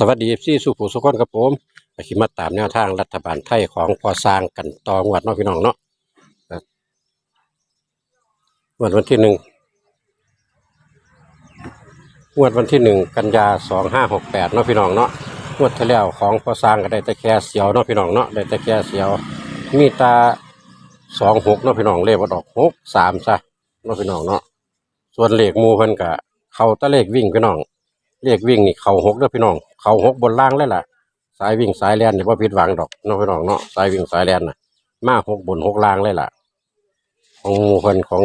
สวัสดีพี่สุผู้สุขคนครับผมไปขิมาตามแนวทางรัฐบาลไทยของพอสร้างกันต่องวดเนาะพี่น้องเนาะครับงวดวันที่หนึ่งงวดวันที่หนึ่งกันยาสองห้าหกแปดเนาะพี่น้องเนาะงวดที่แล้วของพอสร้างก็ได้แต่แค่เสียวเนาะพี่น้องเนาะได้แต่แค่เสียว มีตาสองหกเนาะพี่น้องเลขว่าดอกหกสามซะเนาะพี่น้องเนาะส่วนเลขมูเพิ่นกะเขาตะเลขวิ่งพี่น้อง เลขวิ่งนี่เข่าหกเด้อพี่น้อง เข่าหกบนล่างเลยล่ะ สายวิ่งสายแลนนี่พ่ผิดหวังดอกเน้องพี่น้องเนาะสายวิ่งสายแลนน่ะ มาหกบนหกล่างเลยล่ะ ของหมูคนของ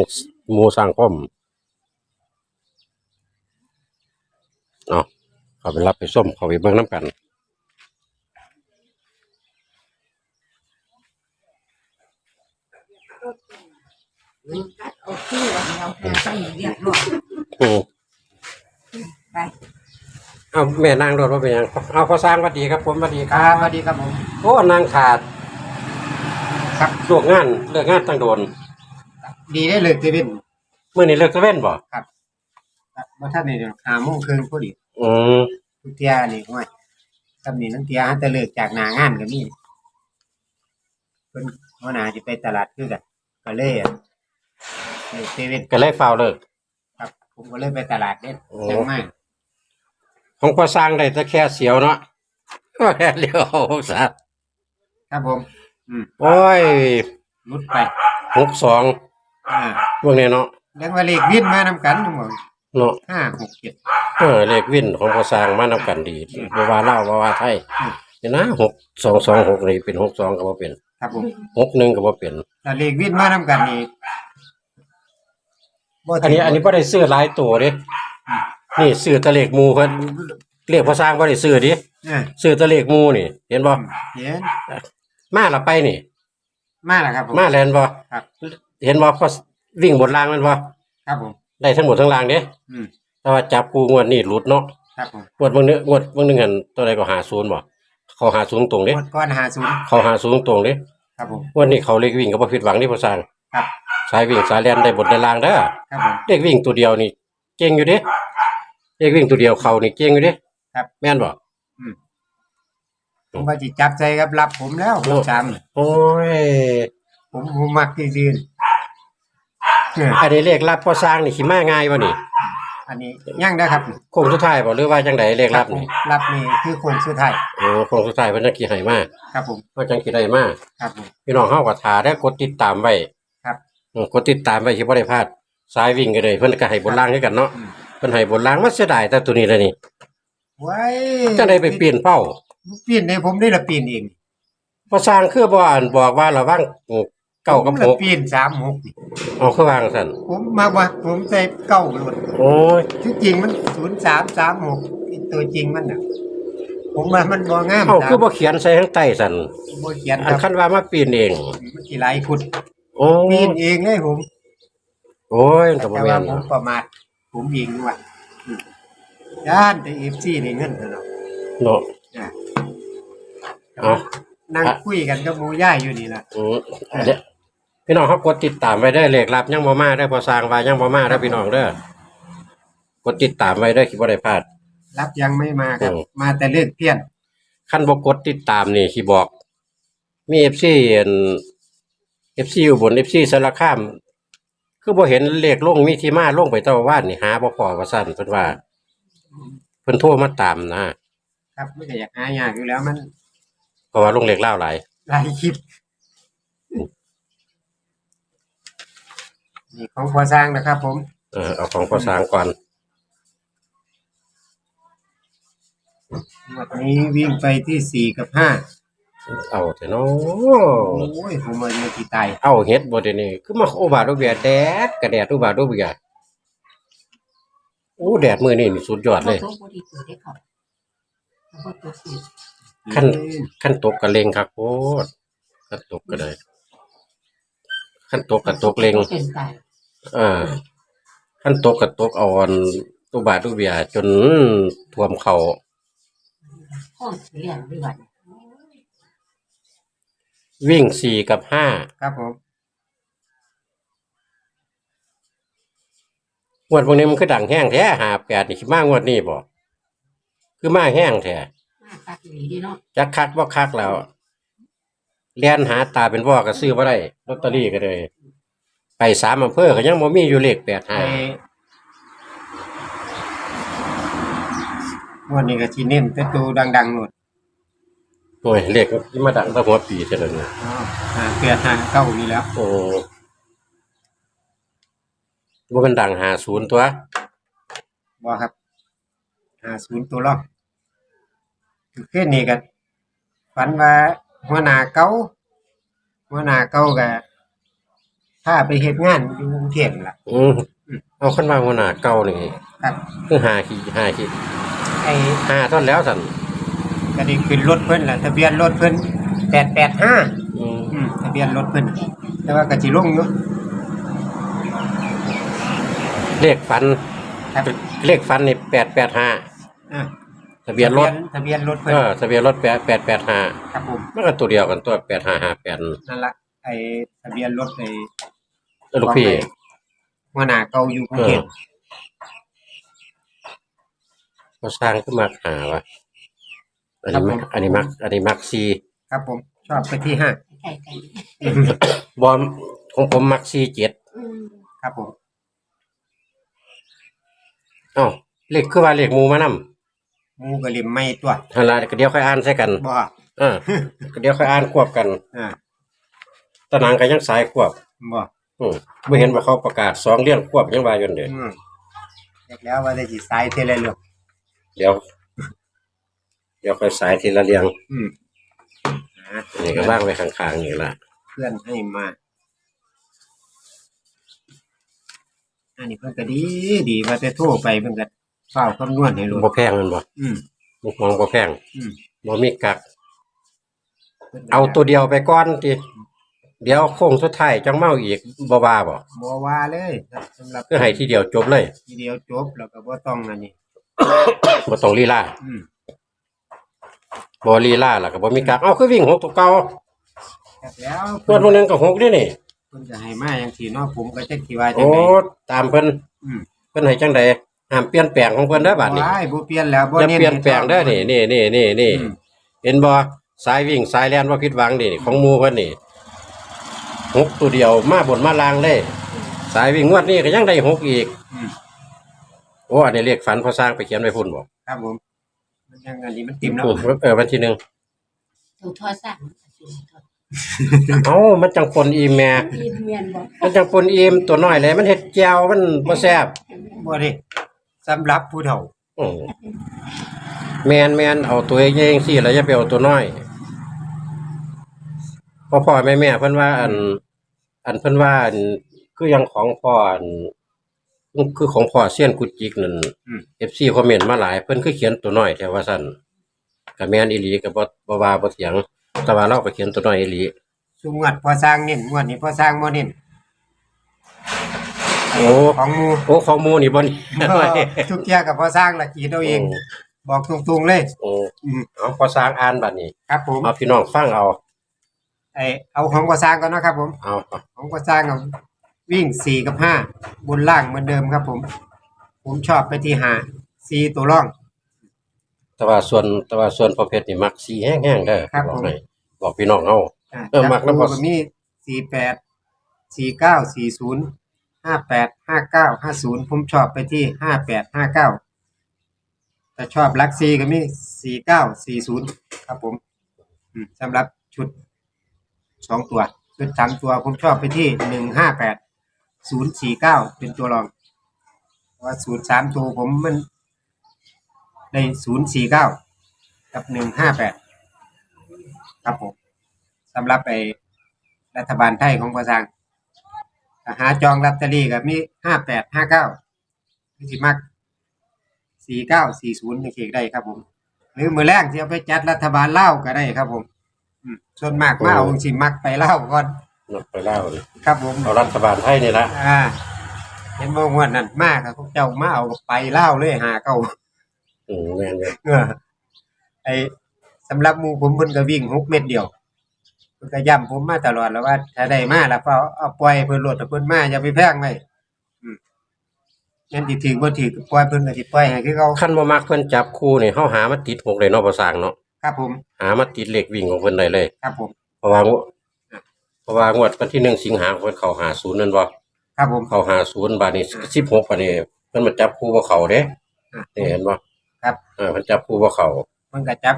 หมูสร้างคมเนาะเขาไปรับไปส้มเขาไปเบิ่งน้ำกันโอเคเราแค่ใส่เรียบร้อย เอาแม่นางโดดว่าเป็นหยังเอาพอสร้างหวัดดีครับผมหวัดดีคครัรับบสวัสดีครับผม โอ้นางขาดครับ ลวกงานเลิกงานตั้งโดนดีได้เลยเตเว่นเมื่อนี้เลิกตะเว้นบ่ครับว่าท่านนี่หาโมงครึ่งพอดีอืมทุกเที่ยนี่ห้วยตำนี้นั่งเที่ยหันแต่เลิกจากหนางานก็มีเพิ่นหัวหน้าจะไปตลาดคือกันก็เลยอะเลิกเตเว่นก็เลยฟาวเลิก ครับ ผมก็เลยไปตลาดเด้โอ้จังไม่ ของพอสร้างได้แต่แค่เสียวเนาะแค่เลี้ยวหกสามครับผม อืมโอ้ยรุดไปหกสองอ่าเมื่อนี้เนาะเรื่องว่าเลขวินมานำกันทั้งหมดเนาะห้าหกเจ็ด เออเลขวินของพอสร้างมานำกันดีบว่าเล่าบว่าไทยอืมนี่นะหกสองสองหกนี่เป็นหกสองก็บ่เป็นครับผมหกหนึ่งก็บ่เป็นถ้าเลขวินมานำกันนี่บ่อันนี้อันนี้บ่ได้ซื้อหลายตัวเด้ นี่ซื้อแตะเลขหมูเพิ่นเลขพอสร้างบ่ได้ซื้อดิอ่าซื้อแตะเลขหมูนี่ เห็นบ่เห็นมาละไปนี่ มาแล้วครับผม มาแลนบ่ครับ เห็นบ่พอวิ่งบนรางแมันบ่ครับผม ได้ทั้งหมดทั้งรางเด้อืมแต่ว่าจับกูงวดนี้หลุดเนาะครับผมงวดเบางเนื้องวดเบางหนึงหันตัวใดก็หาศูนย์บ่เขาหาศูนย์ตรงเด้หมดก้อนหาศูนย์เขาหาศูนย์ตรงเด้ครับผม งวดนี้เขาเลขวิ่งก็บ่ผิดหวังนี่พ่อสร้างครับ สายวิ่งสายแล่นได้บทได้ลางเด้อครับผม เลขวิ่งตัวเดียวนี่เก่งอยู่เด้ เลขวิ่งตัวเดียวเขานี่เก่งอยู่เด้ครับ แม่นบ่ ผมว่าจิจับใจครับรับผมแล้วโอ้ผมจโอ้ยำผมผมมักที่ยืนเอออันนี้เลขลับพ่อสร้างนี่สิมาง่ายบ่นี่อันนี้ย่างได้ครับโค้งสุดท้ายบ่หรือว่าจังไดเลขลับผมนี่รับนี่คือคนสุดท้ายโอ้โค้งสุดท้ายเพิ่นจังสิให้มาครับผมเพิ่นจังสิได้มาครับผม พี่น้องเฮาก็ท่าได้กดติดตามไว้ครับ อืมกดติดตามไว้สิบ่ได้พลาดสายวิ่งก็ได้เพิ่นก็ให้บนล่างคือกันเนาะอืม เพิ่นให้บนล่างมันเสียดายแต่ตัวนี้แหละนี่ไว้จังไดไปเปลี่ยนเป้าปีนในผมได้ละปีนเองพอสร้างคือบ่อ่านบอกว่าระวังเก้ากับผมหละกปีนสามหกนี่เอาคือวางซั่นผมมาว่าผมใส่เก้าหลดโอ้ยที่จริงมันศูนย์สามสามหกตัวจริงมันน่ะผมว่ามันบ่งามเอ้าคือบ่เขียนใส่ข้างใต้ซั่นบ่เขียนอันคคัรับนว่ามาปีนเองมันสิหลายขุดโอ้ปียนเองเลยผม โอ้ยมันก็บ่แต่แม่ว่านผมประมาท ผมเองด้วยอืมย่านแต่เอฟซีในเงินเท่านั้นเนาะอะเอานั่งคุยกันกับหมูย่ายอยู่นี่ล่ะอืมอันเนี้ยพี่น้องเขากดติดตามไว้ได้อเลขลับยังบ่มาได้อพอสร้างว่ายังบ่มาได้อพี่น้องเด้อกดติดตามไว้ได้อคิดบ่ได้พลาด รับยังไม่มาครับอืมมาแต่เลือกเพี้ยนขั้นบกดติดตามนี่ที่บอก มีเอฟซีเอ็นเอฟซีอยู่บนเอฟซีสารคาม คือบ่เห็นเลขลงมีที่มาลงไปเต้าว่านนี่หาบ่พอว่าซั่นเพิ่นว่าเพิ่นโทรมาตามนะครับไม่ได้อยากหายากอยู่แล้วมันเพราะว่าลงเลขเล่าวหลายหลายคลิปนี่ของพอสร้างนะครับ ผม เออเอาของพอสร้างก่อนวันนี้วิ่งไปที่สี่กับห้า เอาเถอะเนาะโอ้ยผมมันไม่กี่ตายเอาเฮ็ดบ่เดี๋ยวนี้คือมาโอบาดโอเบียแดดกระแดดอุบาดโอเบียโอ้แดดมื้อนี้นี่สุดยอดเลยตัวบริสุทธิ์ได้ครับตัวตัวสิขั้นขั้นตกกระเลงครับโคตรขั้นตกก็ได้ขั้นตกกับตกเลงเป็นตายอ่าขั้นตกกับตกเอาอันตุบาตุเบียจนท่วมเขาห้องเรียนด้ วยวันวิ่งสี่กับห้าครับผมงวดพวกนี้มันคือดังแห้งแท้หาแปดนี่คือมางวดนี้บ่คือมาแห้งแท้ตักหนีดีเนาะจักคักบ่คักแล้วเลียนหาตาเป็นว่อก็ซื้อบ่ได้ลอตเตอรี่ก็เลย ไปสามอำเภอก็ยังบ่มีอยู่เลขแปดไอ้ห้างวดนี้ก็สิเน้นแต่ตัวดังๆโน่น โอ้ยเลขมันมาดังแตั้งหัวปีเท่านั้นนะอ่าเปลี่ยนหาเก้านี่แล้วโอ้ว่ามันดังหาศูนย์ตัวบ่ครับหาศูนย์ตัวรองคือขึ้นนี่ก็ฝันว่าหัวหน้าเก่าหัวหน้าเก่าก็พาไปเฮ็ดงานอยู่กรุงเทพนั่นล่ะ อืมเอาขึ้นมาหัวหน้าเก่านี่ครับ คือหาขีหาขีไอ้ หาท่อนแล้วสัน ก็ได้ขึ้นรถเพิ่นล่ะทะเบียนรถเพิ่น885อืมอืมทะเบียนรถเพิ่นแต่ว่าก็สิลงอยู่เลขฟัน ครับเลขฟันนี่แปดแปดห้าอ่าทะเบียนรถทะเบียนรถเพิ่นเออทะเบียนรถแปดแปดแปดห้าครับผมมันก็ตัวเดียวกันตัวแปดห้าห้าแปดนั่นล่ะไอ้ทะเบียนรถไอ้ลูกพี่หัวหน้าเก่าอยู่กรุงเทพก็สร้างขึ้นมาหาวะ อันนี้มักอันนี้มักอันนี้มักซีครับผม ชอบไปที่ห้าไก่ไก่บอมของผมมักซีเจ็ดอืมครับผมเอ้าเลขคือว่าเลขหมูมานำหมูกระลิมไม่ตัวฮันละก็เดี๋ยวค่อยอ่านใส่กันบ่เออก็เดี๋ยวค่อยอ่านควบกันอ่าตะหนังก็ยังสายควบ บ่อืมไม่เห็นว่าเขาประกาศสองเรื่องควบยังว่าอยู่เด้ออืมเรียกแล้วว่าได้สิสายเทเลเรื่องเดี๋ยว เดี๋ยวค่อยสายทีละเรียงอืมอ่านี่ก็ว่างไว้ข้างๆนี่ละเพื่อนให้มาอันนี้เพิ่นก็ดีดีว่าแต่โทรไปเพิ่นก็เฝ้าคำนวณให้รู้บ่แพงมันบ่อืมมุกมองบ่แพงอืมบ่มีกัก พิ่นก็เอาตัวเดียวไปก่อนติเดี๋ยวโค้งสุดท้ายจังเมาอีกบ่ว่าบ่บ่ว่าเลยสำหรับคือให้ทีเดียวจบเลย ทีเดียวจบแล้วก็บ่ต้องอันนี้ บ่ต้องลีลา อืม บ่ลีลาแล้วก็บ่มีกักเอาคือวิ่งหกตัวเก่าครับแล้วตัวนู้นนึงก็หกนี่นี่ เพิ่นจะให้มาจังซี่เนาะผมก็จักสิว่าจัโอ้งได๋ ตามเพิ่นอืม เพิ่นให้จังใดห้ามเปลี่ยนแปลงของเพิ่นเด้อบัดนี้ว้ายบ่เปลี่ยนแล้วบ่อย่าเน้นเปลี่ยนแปลงเด้อนี่นี่นี่นี่นี่อืมเห็นบ่สายวิ่งสายแล่นบ่ผิดหวังนี่ของหมู่เพิ่นนี่หกตัวเดียวมาบนมาล่างเลย สายวิ่งงวดนี้ก็ยังได้หกอีกอืมโอ้อันนี้เลขฝันพอสร้างไปเขียนไว้พุ่นบ่ครับผม มันยังอันนี้มันติ่มแล้วอืมเออวันที่หนึ่งถูกทอดสั่งถูกทอดเอ้ามันจังปนอีแม่อีเมียนบอกมันจังปนอีมตัวน้อยเลย มันเฮ็ดแจ่วมันบ่แซ่บบ่ได้สำหรับผู้เฒ่าอืมแม่นแม่นเอาตัวใหญ่จังซี่แล้วอย่าไปเอาตัวน้อยพ่อพ่อแม่แม่เพิ่นว่า อัน อันเพิ่นว่าอันคือยังของพ่ออัน คือของพ่อเซียนกุจิกนั่นอืม FC คอมเมนต์มาหลายเพิ่นคือเขียนตัวน้อยแต่ว่าซั่นก็แม่นอีหลีก็บ่บ่ว่าบ่เถียง แต่ว่าเราก็เขียนตัวน้อยอีหลีสุงวดพอสร้างเน้นงวดนี้พอสร้างบ่เน้นโอ้ของหมู่โอ้ของหมู่นี่บ่นี่ทุกเที่ยกับพอสร้างละกีดเอาเอง บอกตรงๆเลย โอ้อืมเอาพอสร้างอ่านบัดนี้ครับผมเอาพี่น้องฟังเอาไอเอาของพอสร้างก่อนนะครับผมเอาของพอสร้างเอา วิ่งสี่กับห้าบนล่างเหมือนเดิมครับผม ผมชอบไปที่ห้าสี่ตัวร่อง แต่ว่าส่วนแต่ว่าส่วนประเภทนี่มักสีแห้งๆเด้อครับบอกผม ให้บอกพี่น้องเอาอ่าเออมักนะจับพอคู่มีสี่แปดสี่เก้าสี่ศูนย์ห้าแปดห้าเก้าห้าศูนย์ผมชอบไปที่ห้าแปดห้าเก้าแต่ชอบลักซีก็มีสี่เก้าสี่ศูนย์ครับผมอืมสำหรับชุดสองตัว ชุดสามตัวผมชอบไปที่หนึ่งห้าแปด ศูนย์สี่เก้าเป็นตัวรองว่าศูนย์สามตัวผมมันได้ศูนย์สี่เก้ากับหนึ่งห้าแปดครับผมสำหรับไอรัฐบาลไทยของภาษาหาจองลอตเตอรี่กับมีห้าแปดห้าเก้าที่สิมักสี่เก้าสี่ศูนย์ในเขตได้ครับผม หรือมือแรกที่เอาไปจัดรัฐบาลเล่าก็ได้ครับผมส่วนมากมาเอาสิมักไปเล่าก่อน นกไปเล่าเลยครับผมเอารัฐบาลไทยนี่ละอ่า เห็นบ่งวดนั้นมากครับพวกเจ้ามาเอาไปเล่าวเลยหาเก้าอืมแม่นเลยเออไอสำหรับหมู่ผมเพิ่นก็วิ่งหกเม็ดเดียวเพิ่นก็ย้ำผมมาตลอดแล้วว่า ถ้าได้มาแล้วก็เอาเอาปล่อยเพิ่นโลดถ้าเพิ่นมาอย่าไปแพงไว้อืมงั้นสิถึงบ่ถึงก็ปล่อยเพิ่นก็สิปล่อยให้คือเขาคันบ่มักเพิ่นจับคู่นี่เฮาหามาติดหกเลยเนาะบ่สร้างเนาะครับผม หามาติดเลขวิ่งของเพิ่นได้เลย ครับผม เพราะว่างว เพราะว่างวดวันที่หนึ่งสิงหาคมเพิ่นเข้าหาศูนย์นั่นบ่ครับผม เข้าหาศูนย์บาดนี้สิบหกบาดนี้เพิ่นมาจับคู่บ่เข้าเด้อะ นี่เห็นบ่ครับเออเพิ่นจับคู่บ่เข้ามันก็จับ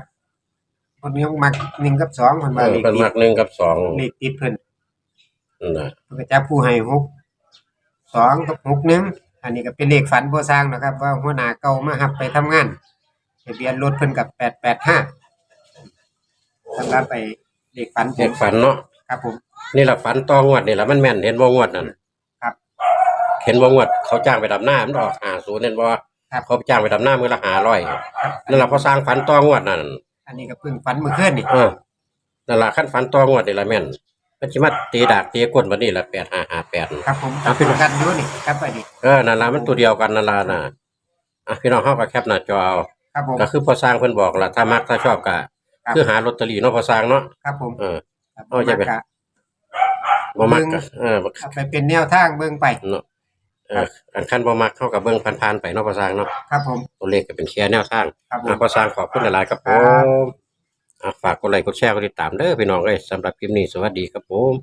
คนนี้มักหนึ่งกับสองคนเอมาอเลขเพิ่นติมัดกหนึ่งกับสองเลขติดเพิ่นนั่นน่ะมันก็จับผู้ให้หกสองกับหกหนึ่งอันนี้ก็เป็นเลขฝันผู้สร้างนะครับ ว่าหัวหน้าเก่ามาหับไปทำงานทะเบียนรถเพิ่นกับแปดแปดห้าสำหรับไปเลขฝันผเลมขฝันเนาะครับผม นี่ล่ะฝันต่องวดนี่ล่ะมันแม่นเห็นบ่งวดนั่นครับเห็นบ่งวด เขาจ้างไปดำหน้ามันออกหาศูนย์เห็นบ่ครับ เขาจ้างไปดำหน้ามื้อละ500ครับนั่นล่ะพอสร้างฝันต่องวดนั่นอันนี้ก็เพิ่งฝันเมื่อคืนนี่เออนั่นล่ะคันฝันต่องวดนี่ล่ะแม่นมันสิมาตีดากตีก้นบัดนี้ล่ะ8558ครับผมครัตับดพี่น้องกันอยู่นี่ครับอันนี้เออนั่นล่ะมันตัวเดียวกันนั่นล่ะน่ะอะพี่น้องเฮาก็แคปหน้าจอเอา ครับผม ก็คือพอสร้างเพิ่นบอกล่ะถ้ามักถ้าชอบก็ครับ คือหาลอตเตอรี่เนาะพอสร้างเนาะ ครับผมเออ ครับเอาใจไป มากะ บ่มักเบิ่ก็งเออเอาไปเป็นแนวทางเบิ่งไป เนาะเอออันคันบ่มักเฮาก็เบิ่งผ่านๆไปเนาะพอสร้างเนาะครับผม ตัวเลขก็เป็นแค่แนวทางครับผอะมพอสร้างขอบคุณหลายๆครับผครับมอะฝากกดไลค์กดแชร์กดติดตามเด้อพี่น้องเอ้ยสำหรับคลิปนี้สวัสดีครับผม